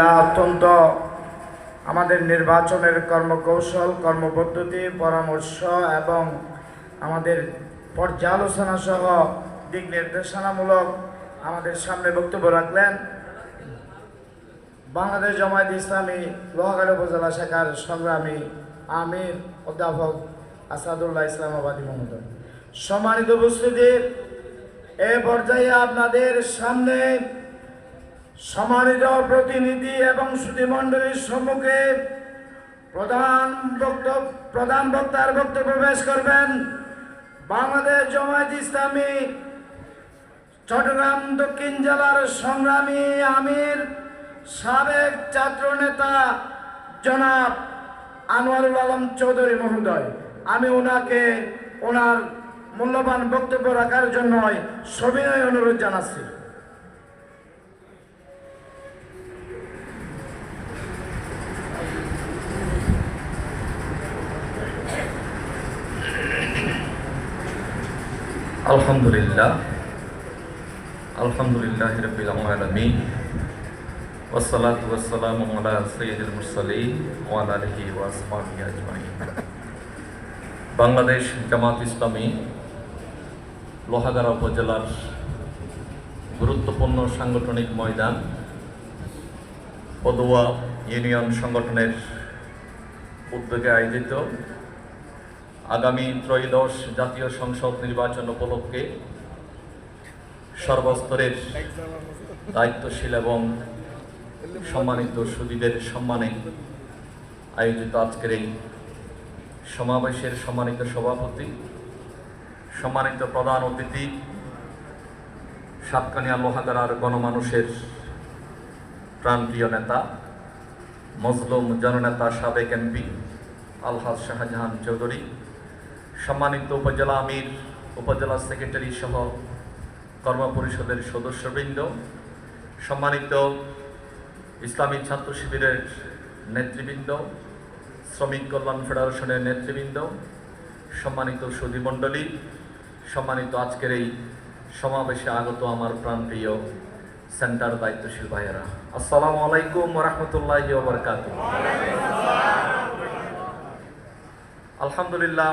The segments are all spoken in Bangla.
অত্যন্ত আমাদের নির্বাচনের কর্মকৌশল, কর্মপদ্ধতি, পরামর্শ এবং আমাদের পর্যালোচনা সহ দিক নির্দেশনামূলক আমাদের সামনে বক্তব্য রাখলেন বাংলাদেশ জামায়াত ইসলামী লোহাগাড়ি উপজেলা শাখার সংগ্রামী আমির অধ্যাপক আসাদুল্লাহ ইসলামাবাদী মহোদয়। সম্মানিত উপস্থিতি, এ পর্যায়ে আপনাদের সামনে সম্মানিত প্রতিনিধি এবং সুধীমণ্ডলীর সম্মুখে প্রধান বক্তব্য প্রধান বক্তার বক্তব্য পেশ করবেন বাংলাদেশ জামায়াত ইসলামী, চট্টগ্রাম দক্ষিণ জেলার সংগ্রামী আমির, সাবেক ছাত্র নেতা জনাব আনোয়ারুল আলম চৌধুরী মহোদয়। আমি ওনাকে ওনার মূল্যবান বক্তব্য রাখার জন্যই সবিনয় অনুরোধ জানাচ্ছি। আলহামদুলিল্লাহ। আলহামদুলিল্লাহ রবিল আলমিন। সৈয়দুল মুরসালিন ওয়াল আলহি বাংলাদেশ জামাত ইসলামী লোহাগাড়া উপজেলার গুরুত্বপূর্ণ সাংগঠনিক ময়দান, পদুয়া ইউনিয়ন সংগঠনের উদ্যোগে আয়োজিত আগামী ত্রয়োদশ জাতীয় সংসদ নির্বাচন উপলক্ষে সর্বস্তরের দায়িত্বশীল এবং সম্মানিত সুদীদের সম্মানে আয়োজিত আজকের এই সমাবেশের সম্মানিত সভাপতি, সম্মানিত প্রধান অতিথি, সাতকানিয়া লোহাগাড়ার গণমানুষের প্রাণপ্রিয় নেতা, মজলুম জননেতা সাবেক এমপি আলহাজ শাহজাহান চৌধুরী সম্মানিত উপজেলা আমির, উপজেলা সেক্রেটারি সহ কর্ম পরিষদের সদস্যবৃন্দ, সম্মানিত ইসলামী ছাত্র শিবিরের নেতৃবৃন্দ, শ্রমিক কল্যাণ ফেডারেশনের নেতৃবৃন্দ, সম্মানিত সুধীমণ্ডলী সম্মানিত আজকের এই সমাবেশে আগত আমার প্রাণপ্রিয় সেন্টার দায়িত্বশীল ভাইয়েরা। আসসালামু আলাইকুম রহমতুল্লাহ আলহামদুলিল্লাহ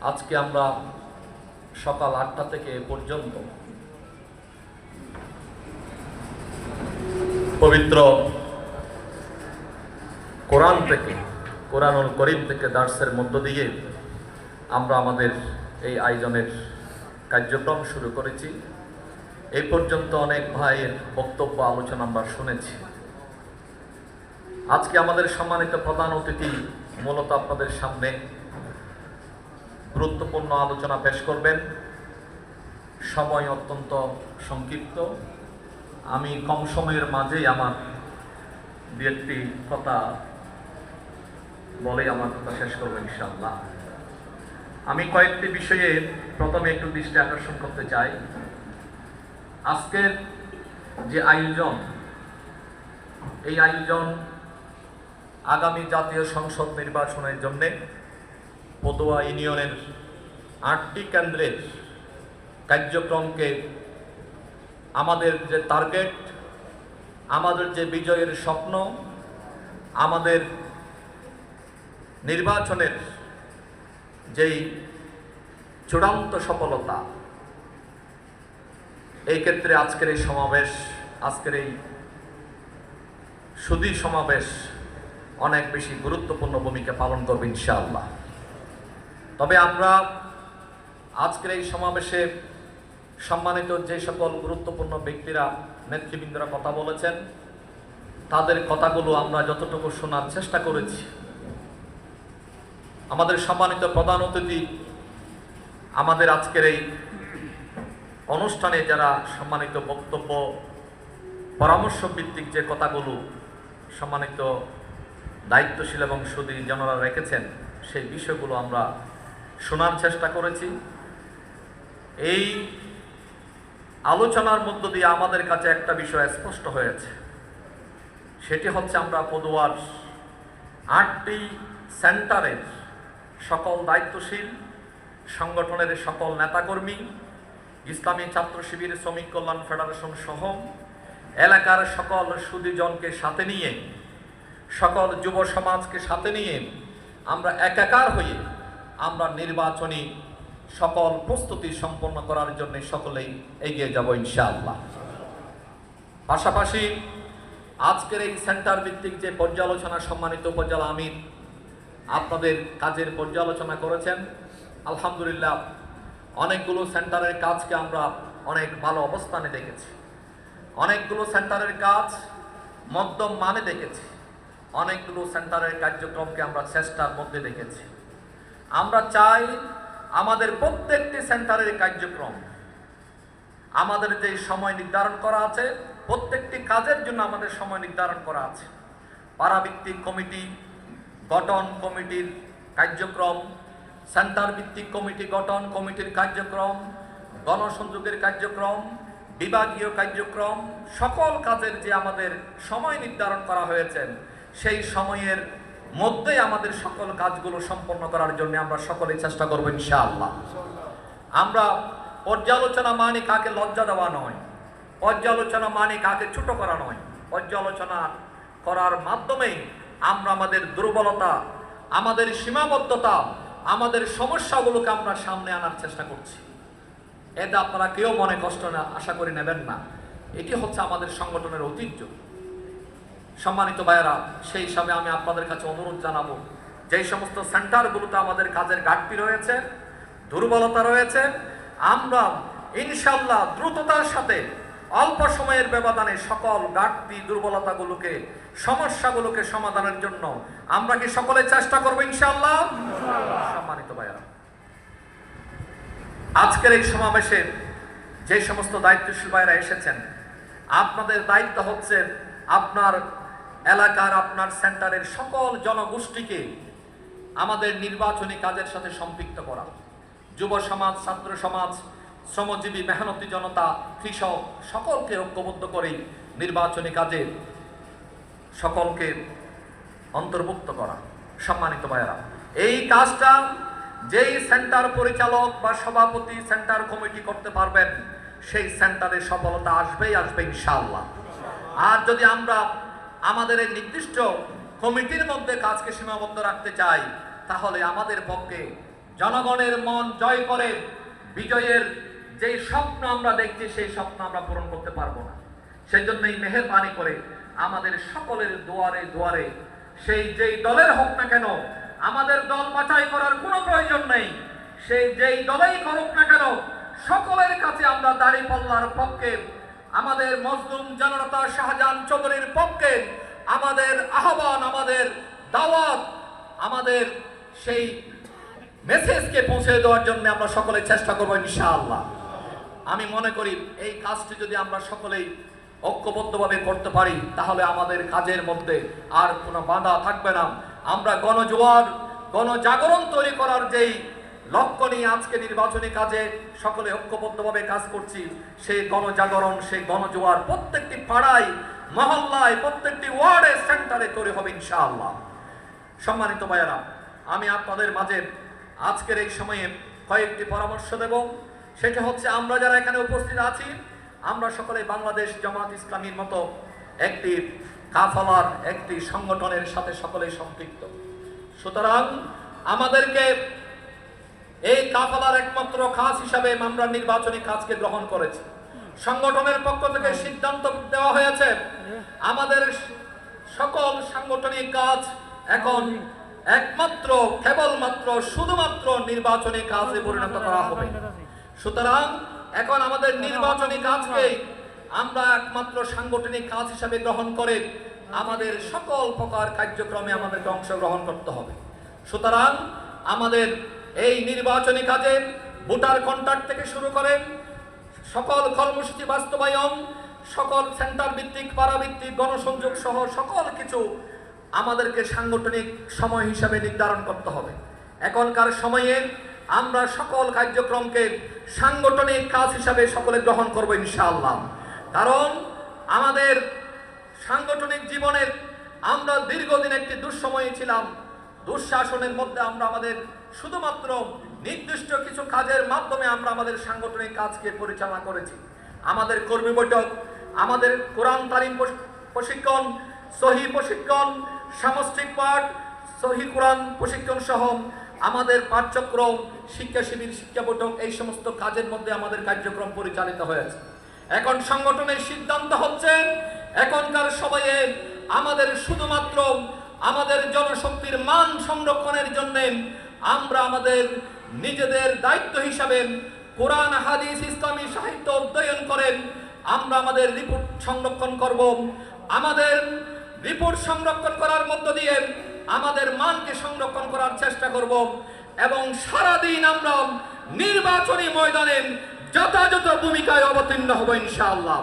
আজকে আমরা সকাল আটটা থেকে পর্যন্ত পবিত্র কোরআন থেকে, কোরআনুল করিম থেকে দার্সের মধ্য দিয়ে আমরা আমাদের এই আয়োজনের কার্যক্রম শুরু করেছি। এই পর্যন্ত অনেক ভাইয়ের বক্তব্য, আলোচনা আমরা শুনেছি। আজকে আমাদের সম্মানিত প্রধান অতিথি মূলত আপনাদের সামনে গুরুত্বপূর্ণ আলোচনা পেশ করবেন। সময় অত্যন্ত সংক্ষিপ্ত। আমি কম সময়ের মাঝেই আমার একটি কথা বলে আমার কথা শেষ করব ইনশাআল্লাহ। আমি কয়েকটি বিষয়ে প্রথমে একটু দৃষ্টি আকর্ষণ করতে চাই। আজকের যে আয়োজন, এই আয়োজন আগামী জাতীয় সংসদ নির্বাচনের জন্যে পদুয়া ইউনিয়নের আটটি কেন্দ্রের কার্যক্রমকে আমাদের যে টার্গেট আমাদের যে বিজয়ের স্বপ্ন, আমাদের নির্বাচনের যেই চূড়ান্ত সফলতা, এই ক্ষেত্রে আজকের এই সমাবেশ, আজকের এই সুদী সমাবেশ অনেক বেশি গুরুত্বপূর্ণ ভূমিকা পালন করবে ইনশাআল্লাহ। তবে আমরা আজকের এই সমাবেশে সম্মানিত যে সকল গুরুত্বপূর্ণ ব্যক্তিরা, নেতৃবৃন্দরা কথা বলেছেন, তাদের কথাগুলো আমরা যতটুকু শোনার চেষ্টা করেছি। আমাদের সম্মানিত প্রধান অতিথি, আমাদের আজকের এই অনুষ্ঠানে যারা সম্মানিত বক্তব্য পরামর্শ ভিত্তিক যে কথাগুলো সম্মানিত দায়িত্বশীল এবং সুদী জনরা রেখেছেন, সেই বিষয়গুলো আমরা শোনার চেষ্টা করেছি। এই আলোচনার মধ্য দিয়ে আমাদের কাছে একটা বিষয় স্পষ্ট হয়েছে। সেটি হচ্ছে আমরা পদুয়ার আটটি সেন্টারের সকল দায়িত্বশীল, সংগঠনের সকল নেতাকর্মী, ইসলামী ছাত্র শিবির, শ্রমিক কল্যাণ ফেডারেশন সহ এলাকার সকল সুদীজনকে সাথে নিয়ে, সকল যুব সমাজকে সাথে নিয়ে আমরা একাকার হয়ে আমরা নির্বাচনী সকল প্রস্তুতি সম্পন্ন করার জন্য সকলেই এগিয়ে যাব ইনশাআল্লাহ। পাশাপাশি আজকের এই সেন্টার ভিত্তিক যে পর্যালোচনা, সম্মানিত উপজেলা আমির আপনাদের কাজের পর্যালোচনা করেছেন, আলহামদুলিল্লাহ অনেকগুলো সেন্টারের কাজকে আমরা অনেক ভালো অবস্থানে দেখেছি। অনেকগুলো সেন্টারের কাজ মধ্যম মানে দেখেছি। অনেকগুলো সেন্টারের কার্যক্রমকে আমরা চেষ্টার মধ্যে দেখেছি। আমরা চাই আমাদের প্রত্যেকটি সেন্টারের কার্যক্রম, আমাদের যে সময় নির্ধারণ করা আছে, প্রত্যেকটি কাজের জন্য আমাদের সময় নির্ধারণ করা আছে। পাড়াভিত্তিক কমিটি, গঠন কমিটির কার্যক্রম, সেন্টার ভিত্তিক কমিটি গঠন কমিটির কার্যক্রম, গণসংযোগের কার্যক্রম, বিভাগীয় কার্যক্রম, সকল কাজের যে আমাদের সময় নির্ধারণ করা হয়েছে, সেই সময়ের মধ্যেই আমাদের সকল কাজগুলো সম্পন্ন করার জন্য আমরা সকলেই চেষ্টা করব ইনশাআল্লাহ। আমরা পর্যালোচনা মানে কাকে লজ্জা দেওয়া নয়, পর্যালোচনা মানে কাকে ছোট করা নয়। পর্যালোচনা করার মাধ্যমে আমরা আমাদের দুর্বলতা, আমাদের সীমাবদ্ধতা, আমাদের সমস্যাগুলোকে আমরা সামনে আনার চেষ্টা করছি। এতে আপনারা কেউ মনে কষ্ট না, আশা করি নেবেন না। এটি হচ্ছে আমাদের সংগঠনের ঐতিহ্য। সম্মানিত ভাইয়েরা সেই হিসাবে আমি আপনাদের কাছে অনুরোধ জানাব যেই সমস্ত সেন্টারগুলোতে আমাদের কাজের ঘাটতি রয়েছে দুর্বলতা রয়েছে আমরা ইনশাল্লাহ দ্রুততার সাথে অল্প সময়ের ব্যবধানে সকল ঘাটতি দুর্বলতাগুলোকে সমস্যাগুলোকে সমাধানের জন্য আমরা কি সকলে চেষ্টা করব ইনশাল্লাহ সম্মানিত ভাইয়েরা আজকের এই সমাবেশে যে সমস্ত দায়িত্বশীল ভাইরা এসেছেন আপনাদের দায়িত্ব হচ্ছে আপনার এলাকার আপনার সেন্টারের সকল জনগোষ্ঠীকে আমাদের নির্বাচনী কাজের সাথে সম্পৃক্ত করা। যুব সমাজ, ছাত্র সমাজ, শ্রমজীবী, মেহনতি জনতা, কৃষক, সকলকে ঐক্যবদ্ধ করেই নির্বাচনী কাজে সকলকে অন্তর্ভুক্ত করা। সম্মানিত ভাইয়েরা, এই কাজটা যেই সেন্টার পরিচালক বা সভাপতি সেন্টার কমিটি করতে পারবেন, সেই সেন্টারে সফলতা আসবেই, আসবে ইনশাআল্লাহ। আর যদি আমরা আমাদের এই নির্দিষ্ট কমিটির মধ্যে কাজকে সীমাবদ্ধ রাখতে চাই, তাহলে আমাদের পক্ষে জনগণের মন জয় করে বিজয়ের যেই স্বপ্ন আমরা দেখছি, সেই স্বপ্ন আমরা পূরণ করতে পারব না। সেই জন্যই মেহরবানি করে আমাদের সকলের দুয়ারে দুয়ারে সেই যেই দলের হোক না কেন, আমাদের দল বাছাই করার কোনো প্রয়োজন নেই। সেই যেই দলেই করুক না কেন, সকলের কাছে আমরা দাড়ি পাল্লার পক্ষে আমাদের মজলুম জনতা শাহজাহান চৌধুরীর পক্ষে আমাদের আহ্বান, আমাদের দাওয়াত, আমাদের সেই মেসেজকে পৌঁছে দেওয়ার জন্য আমরা সকলে চেষ্টা করব ইনশাআল্লাহ। আমি মনে করি এই কাজটি যদি আমরা সকলেই ঐক্যবদ্ধভাবে করতে পারি, তাহলে আমাদের কাজের মধ্যে আর কোনো বাধা থাকবে না। আমরা গণজোয়ার, গণজাগরণ তৈরি করার যেই লক্ষ্য নিয়ে আজকে নির্বাচনী কাজে সকলে ঐক্যবদ্ধভাবে কাজ করছি। সেই গণজাগরণ, সেই গণজোয়ার প্রত্যেকটি পাড়ায়, মহল্লায়, প্রত্যেকটি ওয়ার্ডে, সেন্টারে তৈরি হবে ইনশাআল্লাহ। সম্মানিত ভাইয়েরা, আমি আপনাদের মাঝে আজকের এই সময়ে কয়েকটি পরামর্শ দেব। সেটা হচ্ছে, আমরা যারা এখানে উপস্থিত আছি, আমরা সকলে বাংলাদেশ জামাত ইসলামীর মতো একটি কাফালার, একটি সংগঠনের সাথে সকলেই সম্পৃক্ত। সুতরাং আমাদেরকে এই কাফালার একমাত্র কাজ হিসাবে আমরা নির্বাচনী কাজকে গ্রহণ করেছি। সংগঠনের পক্ষ থেকে সিদ্ধান্ত দেওয়া হয়েছে, আমাদের সকল সাংগঠনিক কাজ এখন একমাত্র, কেবলমাত্র, শুধুমাত্র নির্বাচনী কাজে পরিণত করা হবে। সুতরাং এখন আমাদের নির্বাচনী কাজকে আমরা একমাত্র সাংগঠনিক কাজ হিসাবে গ্রহণ করে আমাদের সকল প্রকার কার্যক্রমে আমাদেরকে অংশগ্রহণ করতে হবে। সুতরাং আমাদের এই নির্বাচনী কাজে ভোটার কন্ট্যাক্ট থেকে শুরু করে সকল কর্মসূচি বাস্তবায়ন, সকল সেন্টার ভিত্তিক, পাড়াভিত্তিক, গণসংযোগ সহ সকল কিছু আমাদেরকে সাংগঠনিক সময় হিসাবে নির্ধারণ করতে হবে। এখনকার সময়ে আমরা সকল কার্যক্রমকে সাংগঠনিক কাজ হিসাবে সকলে গ্রহণ করব ইনশাআল্লাহ। কারণ আমাদের সাংগঠনিক জীবনের আমরা দীর্ঘদিন একটি দুঃসময়ে ছিলাম। দুঃশাসনের মধ্যে আমরা আমাদের শুধুমাত্র নির্দিষ্ট কিছু কাজের মাধ্যমে আমরা আমাদের সাংগঠনিক কাজকে পরিচালনা করেছি। আমাদের কর্মী বৈঠক, আমাদের কোরআন তালিম প্রশিক্ষণ, সহি প্রশিক্ষণ, সামষ্টিক পাঠ, সহি কোরআন প্রশিক্ষণ সহ আমাদের পাঠ্যক্রম, শিক্ষা শিবির, শিক্ষা বৈঠক এই সমস্ত কাজের মধ্যে আমাদের কার্যক্রম পরিচালিত হয়েছে। এখন সংগঠনের সিদ্ধান্ত হচ্ছে, এখনকার সময়ে আমাদের শুধুমাত্র আমাদের জনশক্তির মান সংরক্ষণের জন্য আমরা আমাদের নিজেদের দায়িত্ব হিসাবে কোরআন, হাদিস, ইসলামী সাহিত্য অধ্যয়ন করেন আমরা আমাদের রিপোর্ট সংরক্ষণ করব। আমাদের রিপোর্ট সংরক্ষণ করার মধ্য দিয়ে আমাদের মানকে সংরক্ষণ করার চেষ্টা করব এবং সারাদিন আমরা নির্বাচনী ময়দানে যথাযথ ভূমিকায় অবতীর্ণ হব ইনশাআল্লাহ।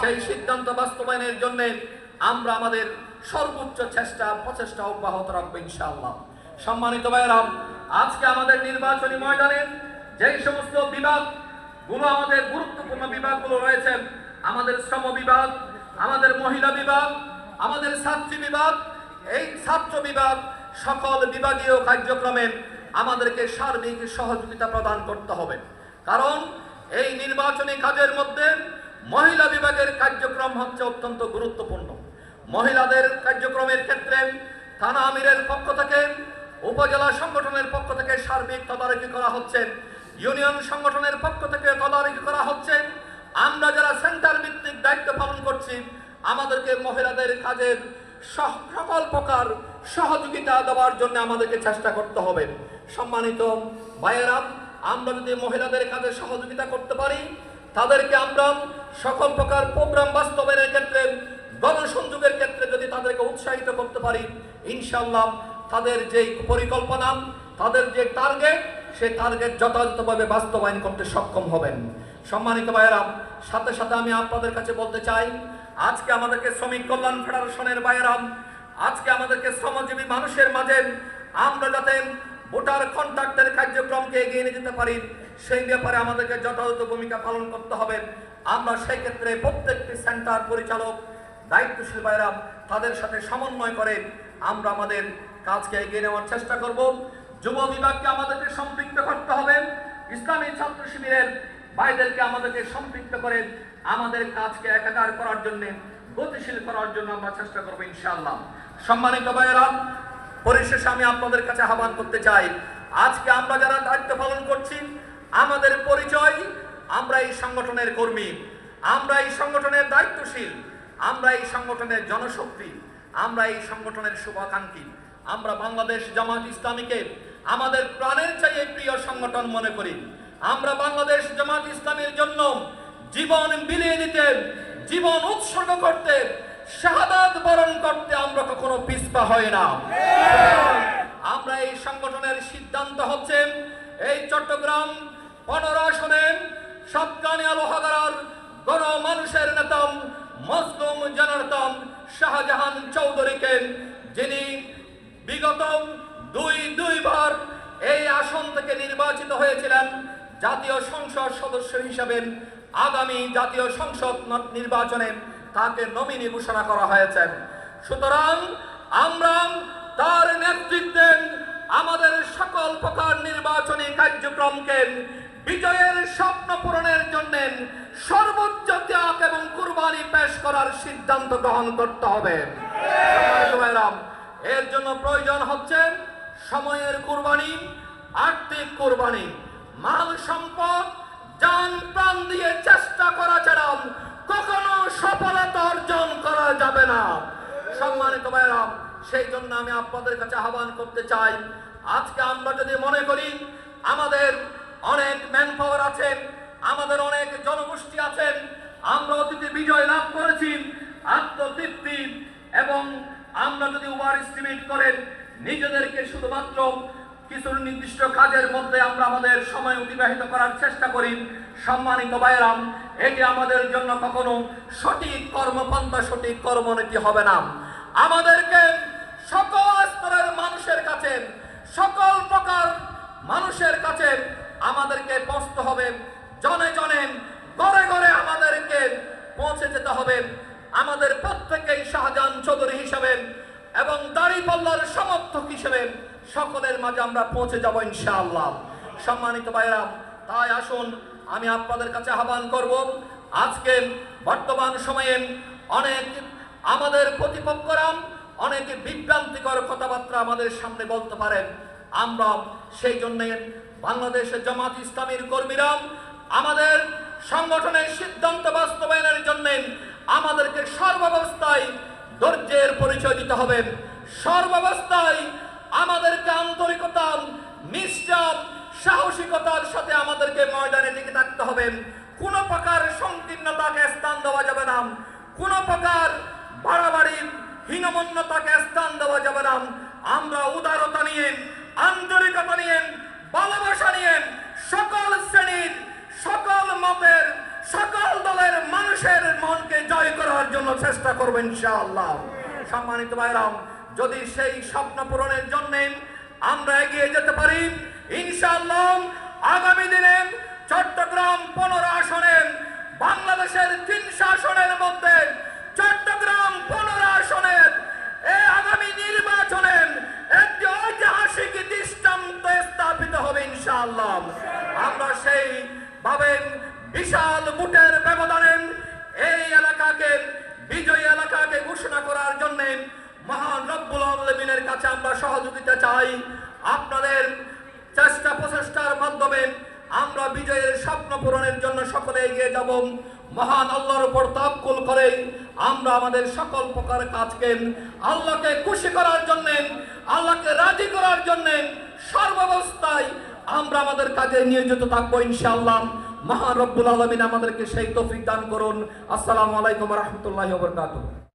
সেই সিদ্ধান্ত বাস্তবায়নের জন্য আমরা আমাদের সর্বোচ্চ চেষ্টা, প্রচেষ্টা অব্যাহত রাখব ইনশাআল্লাহ। সম্মানিত ভাইরাম আজকে আমাদের নির্বাচনী ময়দানে যেই সমস্ত বিভাগ, গুলো আমাদের গুরুত্বপূর্ণ বিভাগগুলো রয়েছে, আমাদের শ্রম বিভাগ, আমাদের মহিলা বিভাগ, আমাদের ছাত্রী বিভাগ, এই ছাত্র বিভাগ সকল বিভাগীয় কার্যক্রমে আমাদেরকে সার্বিক সহযোগিতা প্রদান করতে হবে। কারণ এই নির্বাচনী কাজের মধ্যে মহিলা বিভাগের কার্যক্রম হচ্ছে অত্যন্ত গুরুত্বপূর্ণ। মহিলাদের কার্যক্রমের ক্ষেত্রে থানা আমিরের পক্ষ থেকে উপজেলা সংগঠনের পক্ষ থেকে সার্বিক তদারকি করা হচ্ছে। ইউনিয়ন সংগঠনের পক্ষ থেকে তদারকি করা হচ্ছে। আমরা যারা সেন্টার ভিত্তিক দায়িত্ব পালন করছি, আমাদেরকে মহিলাদের কাজের সকল প্রকার সহযোগিতা দেওয়ার জন্য আমাদেরকে চেষ্টা করতে হবে। সম্মানিত ভাইয়েরা, আমরা যদি মহিলাদের কাজে সহযোগিতা করতে পারি, তাদেরকে আমরা সকল প্রকার প্রোগ্রাম বাস্তবায়নের ক্ষেত্রে, গণসংযোগের ক্ষেত্রে যদি তাদেরকে উৎসাহিত করতে পারি ইনশাল্লাহ তাদের যে পরিকল্পনা, তাদের যে টার্গেট সেই টার্গেট যথাযথভাবে বাস্তবায়ন করতে সক্ষম হবেন। সম্মানিত ভাইয়েরা, সাথে সাথে আমি আপনাদের কাছে বলতে চাই, আজকে আমাদেরকে শ্রমিক কল্যাণ ফেডারেশনের ভাইয়েরাম আজকে আমাদেরকে শ্রমজীবী মানুষের মাঝে আমরা যাতে ভোটার কন্ট্রাক্টের কার্যক্রমকে এগিয়ে নিয়ে যেতে পারি, সেই ব্যাপারে আমাদেরকে যথাযথ ভূমিকা পালন করতে হবে। আমরা সেই ক্ষেত্রে প্রত্যেকটি সেন্টার পরিচালক, দায়িত্বশীল ভাইরা তাদের সাথে সমন্বয় করে আমরা আমাদের কাজকে এগিয়ে নেওয়ার চেষ্টা করব। যুব বিভাগকে আমাদেরকে সম্পৃক্ত করতে হবে। ইসলামী ছাত্র শিবিরের ভাইদেরকে আমাদেরকে সম্পৃক্ত করে আমাদের কাজকে একাকার করার জন্য, গতিশীল করার জন্য আমরা চেষ্টা করব ইনশাআল্লাহ। সম্মানিত ভাইয়েরা, পরিশেষে আমি আপনাদের কাছে আহ্বান করতে চাই, আজকে আমরা যারা দায়িত্ব পালন করছি, আমাদের পরিচয়, আমরা এই সংগঠনের কর্মী, আমরা এই সংগঠনের দায়িত্বশীল, আমরা এই সংগঠনের জনশক্তি, আমরা এই সংগঠনের শুভাকাঙ্ক্ষী। আমরা বাংলাদেশ জামাত ইসলামীকে আমাদের প্রাণের চাইয়ে প্রিয় সংগঠন মনে করি। আমরা বাংলাদেশ জামাত ইসলামের জন্য জীবন বিলিয়ে দিতে, জীবন উৎসর্গ করতে, শাহাদাত বরণ করতে আমরা কখনো পিছপা হয় না। আমরা এই সংগঠনের সিদ্ধান্ত হচ্ছে, এই চট্টগ্রাম পনেরো আসনে সাতকানি আলোহাগার গণ মানুষের নেতা মজলুম জনার্দন শাহজাহান চৌধুরীকে যিনি বিগত দুই, দুইবার এই আসন থেকে নির্বাচিত হয়েছিলেন জাতীয় সংসদ সদস্য হিসাবে। আগামী জাতীয় সংসদ নির্বাচনে তাকে নমিনি ঘোষণা করা হয়েছে। সুতরাং আমরা তার নেতৃত্বে আমাদের সকল প্রকার নির্বাচনী কার্যক্রমকে বিজয়ের স্বপ্ন পূরণের জন্য সর্বোচ্চ ত্যাগ এবং কুরবানি পেশ করার সিদ্ধান্ত গ্রহণ করতে হবে। এর জন্য প্রয়োজন হচ্ছে সময়ের কুরবানি, আর্থিক কোরবানি, মাল সম্পদ যান প্রাণ দিয়ে চেষ্টা করা ছাড়া কখনো সফলতা অর্জন করা যাবে না। সম্মানিত ভাইরাম সেই জন্য আমি আপনাদের কাছে আহ্বান করতে চাই, আজকে আমরা যদি মনে করি আমাদের অনেক ম্যান পাওয়ার আছেন, আমাদের অনেক জনগোষ্ঠী আছেন, আমরা অতীতে বিজয় লাভ করেছি আত্মতৃপ্তি এবং আমরা যদি ওভার এস্টিমেট করেন, নিজেদেরকে শুধুমাত্র কিছু নির্দিষ্ট কাজের মধ্যে আমরা আমাদের সময় অতিবাহিত করার চেষ্টা করি। সম্মানিত বাইরাম এটি আমাদের জন্য কখনো সঠিক কর্মপন্থা, সঠিক কর্মনীতি হবে না। আমাদেরকে সকল স্তরের মানুষের কাছে, সকল প্রকার মানুষের কাছে আমাদেরকে পৌঁছতে হবে। জনে জনে ঘরে ঘরে আমাদেরকে পৌঁছে যেতে হবে। আমাদের প্রত্যেকেই শাহজাহান চৌধুরী হিসেবে এবং দাড়িপাল্লার সমর্থক হিসেবে সকলের মাঝে আমরা পৌঁছে যাব ইনশাআল্লাহ। সম্মানিত ভাইরা তাই আসুন, আমি আপনাদের কাছে আহ্বান করব, আজকে বর্তমান সময়ে অনেক আমাদের প্রতিপক্ষরা অনেক বিভ্রান্তিকর কথাবার্তা আমাদের সামনে বলতে পারেন আমরা সেই জন্যে বাংলাদেশের জামাত ইসলামীর কর্মীরা আমাদের সংগঠনের সিদ্ধান্ত বাস্তবায়নের জন্য আমাদেরকে সর্বাবস্থায় ধৈর্যের পরিচয় দিতে হবে। সর্বাবস্থায় আমাদেরকে আন্তরিকতা নিষ্ঠা সাহসিকতার সাথে আমাদেরকে ময়দানে টিকে থাকতে হবে। কোন প্রকার সংকীর্ণতাকে স্থান দেওয়া যাবে না। কোন প্রকার বাড়াবাড়ি, হীনমন্যতাকে স্থান দেওয়া যাবে না। আমরা উদারতা নিয়ে, আন্তরিকতা নিয়ে, ভালোবাসা নিয়ে সকল শ্রেণির, সকল মতের, সকল দলের মানুষের মনকে জয় করার জন্য চেষ্টা করবেন ইনশাআল্লাহ। সম্মানিত ভাইরাম, যদি সেই স্বপ্ন পূরণের জন্য আমরা এগিয়ে যেতে পারি, ইনশাআল্লাহ আগামী দিনে চট্টগ্রাম পনেরো আসনে, বাংলাদেশের তিনশো আসনের মধ্যে চট্টগ্রাম পনেরো আসনের এই আগামী নির্বাচনে একটি ঐতিহাসিক দৃষ্টান্ত স্থাপিত হবে ইনশাআল্লাহ। আমরা সেই ভাবেন বিশাল বুটের ব্যবধানে এই এলাকাকে, বিজয়ী এলাকাকে ঘোষণা করার জন্য মহান রব্বুল আলমিনের কাছে আমরা সহযোগিতা চাই। আপনাদের চেষ্টা প্রচেষ্টার মাধ্যমে আমরা বিজয়ের স্বপ্ন পূরণের জন্য সকলে এগিয়ে যাব। মহান আল্লাহর উপর তাক্কুল করে আমরা আমাদের সকল প্রকার কাজকে আল্লাহকে খুশি করার জন্য, আল্লাহকে রাজি করার জন্য সর্বাবস্থায় আমরা আমাদের কাজে নিয়োজিত থাকব ইনশাআল্লাহ। মহান রব্বুল আলমিন আমাদেরকে সেই তফিক দান করুন। আসসালামু আলাইকুম রহমতুল্লাহ বরকাতুহ।